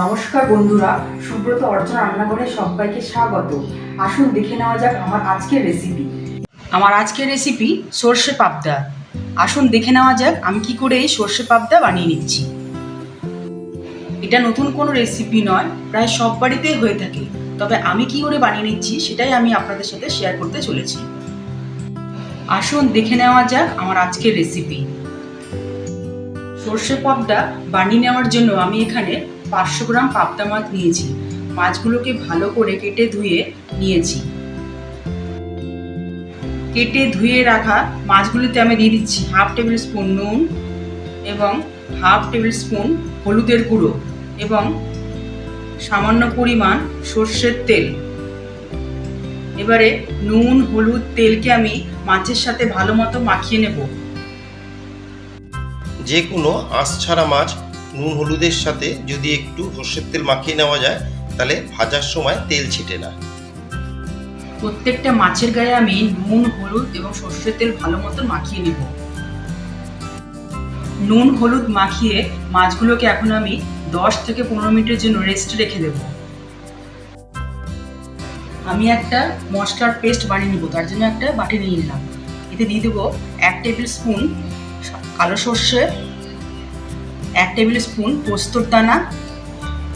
নমস্কার বন্ধুরা, সুব্রত অর্চনা রান্নাঘরে সবাইকে স্বাগত। আসুন দেখে নেওয়া যাক আমার আজকের রেসিপি আমার আজকের রেসিপি সর্ষে পাবদা। আসুন দেখে নেওয়া যাক আমি কি করে এই সর্ষে পাবদা বানিয়ে নিচ্ছি। এটা নতুন কোনো রেসিপি নয়, প্রায় সব বাড়িতেই হয়ে থাকে। তবে আমি কি করে বানিয়ে নিচ্ছি সেটাই আমি আপনাদের সাথে শেয়ার করতে চলেছি। আসুন দেখে নেওয়া যাক আমার আজকের রেসিপি সর্ষে পাবদা বানিয়ে নেওয়ার জন্য আমি এখানে পাঁচশো গ্রাম পাবদা মাছ নিয়েছি। মাছগুলোকে ভালো করে কেটে ধুয়ে নিয়েছি। কেটে ধুয়ে রাখা মাছগুলিতে আমি দিয়ে দিচ্ছি হাফ টেবিল স্পুন নুন এবং হাফ টেবিল স্পুন হলুদের গুঁড়ো এবং সামান্য পরিমাণ সর্ষের তেল। এবারে নুন, হলুদ তেলকে আমি মাছের সাথে ভালো মতো মাখিয়ে নেব। যে কোনো আঁশ ছাড়া মাছ নুন হলুদের সাথে যদি একটু সর্ষের তেল মাখিয়ে নেওয়া যায়, তাহলে ভাজার সময় তেল ছিটে না। প্রত্যেকটা মাছের গায়ে আমি নুন, হলুদ এবং সর্ষের তেল ভালো মতো মাখিয়ে নিব। নুন, হলুদ মাখিয়ে মাছগুলোকে এখন আমি দশ থেকে পনেরো মিনিটের জন্য রেস্ট রেখে দেব। আমি একটা মশলার পেস্ট বানিয়ে নিব, তার জন্য একটা বাটি নিয়ে নিলাম। এতে দিয়ে দেবো এক টেবিল স্পুন কালো সর্ষে এক টেবিল স্পুন পোস্তর দানা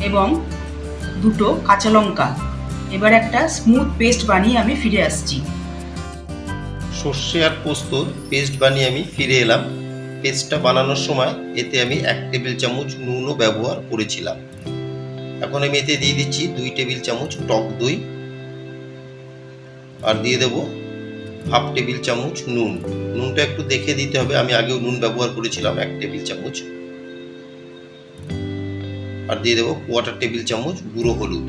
এবং দুটো কাঁচা লঙ্কা। এবার একটা স্মুথ পেস্ট বানিয়ে আমি ফিরে আসছি। সর্ষে আর পোস্তর পেস্ট বানিয়ে আমি ফিরে এলাম। পেস্টটা বানানোর সময় এতে আমি এক টেবিল চামচ নুনও ব্যবহার করেছিলাম। এখন আমি এতে দিয়ে দিচ্ছি দুই টেবিল চামচ টক দই আর দিয়ে দেবো হাফ টেবিল চামচ নুন। নুনটা একটু দেখে দিতে হবে, আমি আগেও নুন ব্যবহার করেছিলাম, এক টেবিল চামচ আর দিয়ে দেবো কোয়ার্টার টেবিল চামচ গুঁড়ো হলুদ।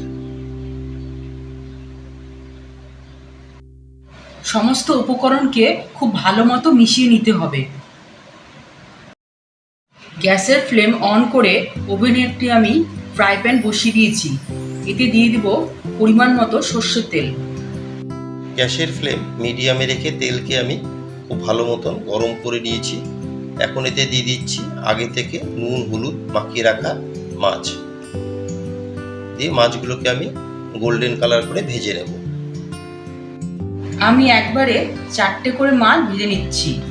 সমস্ত উপকরণকে খুব ভালো মতো মিশিয়ে নিতে হবে। গ্যাসের ফ্লেম অন করে ওভেনে একটি আমি ফ্রাই প্যান বসিয়ে দিয়েছি। এতে দিয়ে দিব পরিমাণ মতো সর্ষের তেল। গ্যাসের ফ্লেম মিডিয়ামে রেখে তেলকে আমি খুব ভালো মতন গরম করে নিয়েছি। এখন এতে দিয়ে দিচ্ছি আগে থেকে নুন হলুদ মাখিয়ে রাখা মাছ। দিয়ে মাছগুলোকে আমি গোল্ডেন কালার করে ভেজে নেব। আমি একবারে চারটে করে মাছ ভেজে নিচ্ছি।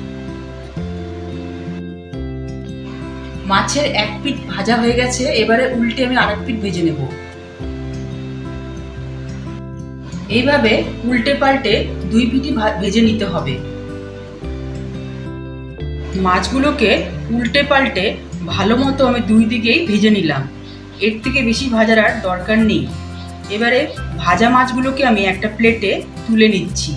মাছের এক পিঠ ভাজা হয়ে গেছে, এবারে উল্টে আমি আরেক পিঠ ভেজে নেব। এইভাবে উল্টে পাল্টে দুই পিঠই ভা- ভেজে নিতে হবে। মাছগুলোকে উল্টে পাল্টে ভালো মতো আমি দুই দিকেই ভেজে নিলাম। এর থেকে বেশি ভাজার আর দরকার নেই। এবারে ভাজা মাছগুলোকে আমি একটা প্লেটে তুলে নিচ্ছি।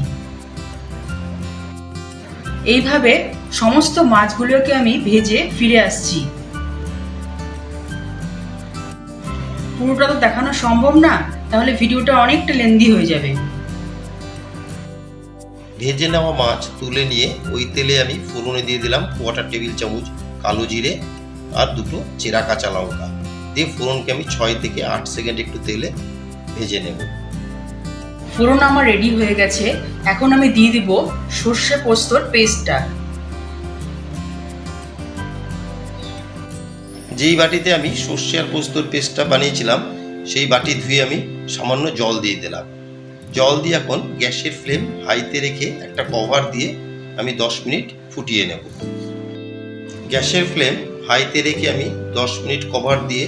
এইভাবে সমস্ত মাছগুলোকে আমি ভেজে ফিরে আসছি। পুরোটা তো দেখানো সম্ভব না, তাহলে ভিডিওটা অনেকটা লেন্দি হয়ে যাবে। ভেজে নেওয়া মাছ তুলে নিয়ে ওই তেলে আমি ফোড়নে দিয়ে দিলাম কোয়ার্টার টেবিল চামচ কালো জিরে আর দুটো চেরা কাঁচা লঙ্কা। দিয়ে ফোড়নকে আমি ছয় থেকে আট সেকেন্ড একটু তেলে ভেজে নেব। ফোড়ন আমার রেডি হয়ে গেছে। এখন আমি দিয়ে দিব সর্ষে পোস্তর পেস্টটা যেই বাটিতে আমি সর্ষে আর পোস্তর পেস্টটা বানিয়েছিলাম সেই বাটি ধুয়ে আমি সামান্য জল দিয়ে দিলাম। জল দিয়ে এখন গ্যাসের ফ্লেম হাইতে রেখে একটা কভার দিয়ে আমি দশ মিনিট ফুটিয়ে নেব। গ্যাসের ফ্লেম হাইতে রেখে আমি দশ মিনিট কভার দিয়ে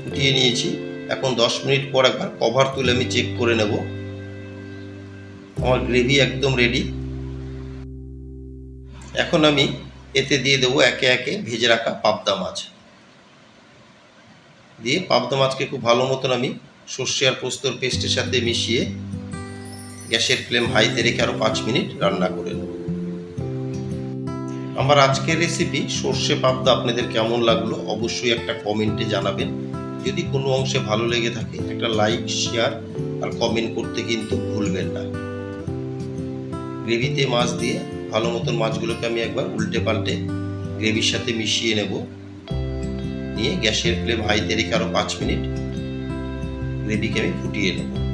ফুটিয়ে নিয়েছি। এখন দশ মিনিট পর একবার কভার তুলে আমি চেক করে নেব। আমার গ্রেভি একদম রেডি। এখন আমি এতে দিয়ে দেবো একে একে ভেজে রাখা পাবদা মাছ। দিয়ে পাবদা মাছকে খুব ভালো মতন আমি সর্ষে আর পোস্তর পেস্টের সাথে মিশিয়ে গ্যাসের ফ্লেম হাইতে রেখে আরও পাঁচ মিনিট রান্না করে নেব। আমার আজকের রেসিপি সর্ষে পাবদা আপনাদের কেমন লাগল অবশ্যই একটা কমেন্টে জানাবেন। যদি কোনো অংশে ভালো লেগে থাকে, একটা লাইক শেয়ার আর কমেন্ট করতে কিন্তু ভুলবেন না। গ্রেভিতে মাছ দিয়ে ভালো মতন মাছগুলোকে আমি একবার উল্টে পাল্টে গ্রেভির সাথে মিশিয়ে নেব। নিয়ে গ্যাসের ফ্লেম হাইতে রেখে আরও পাঁচ মিনিট গ্রেভিকে আমি ফুটিয়ে নেব।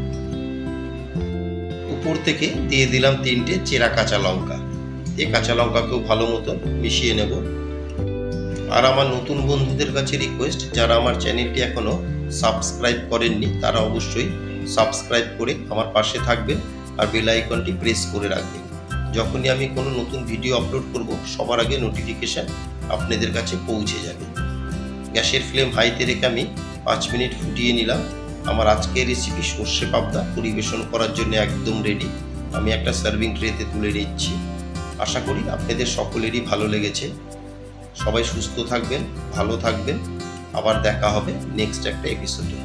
উপর থেকে দিয়ে দিলাম তিনটে চেরা কাঁচা লঙ্কা। এই কাঁচা লঙ্কাকেও ভালো মতো মিশিয়ে নেব। আর আমার নতুন বন্ধুদের কাছে রিকোয়েস্ট যারা আমার চ্যানেলটি এখনও সাবস্ক্রাইব করেননি, তারা অবশ্যই সাবস্ক্রাইব করে আমার পাশে থাকবেন আর বেল আইকনটি প্রেস করে রাখবেন। যখনই আমি কোনো নতুন ভিডিও আপলোড করব, সবার আগে নোটিফিকেশান আপনাদের কাছে পৌঁছে যাবে। গ্যাসের ফ্লেম হাইতে রেখে আমি পাঁচ মিনিট ফুটিয়ে নিলাম। আমার আজকের রেসিপি সর্ষে পাবদা পরিবেশন করার জন্য একদম রেডি আমি একটা সার্ভিং ট্রেতে তুলে নিচ্ছি। আশা করি আপনাদের সকলেরই ভালো লেগেছে। সবাই সুস্থ থাকবেন, ভালো থাকবেন। আবার দেখা হবে নেক্সট একটা এপিসোডে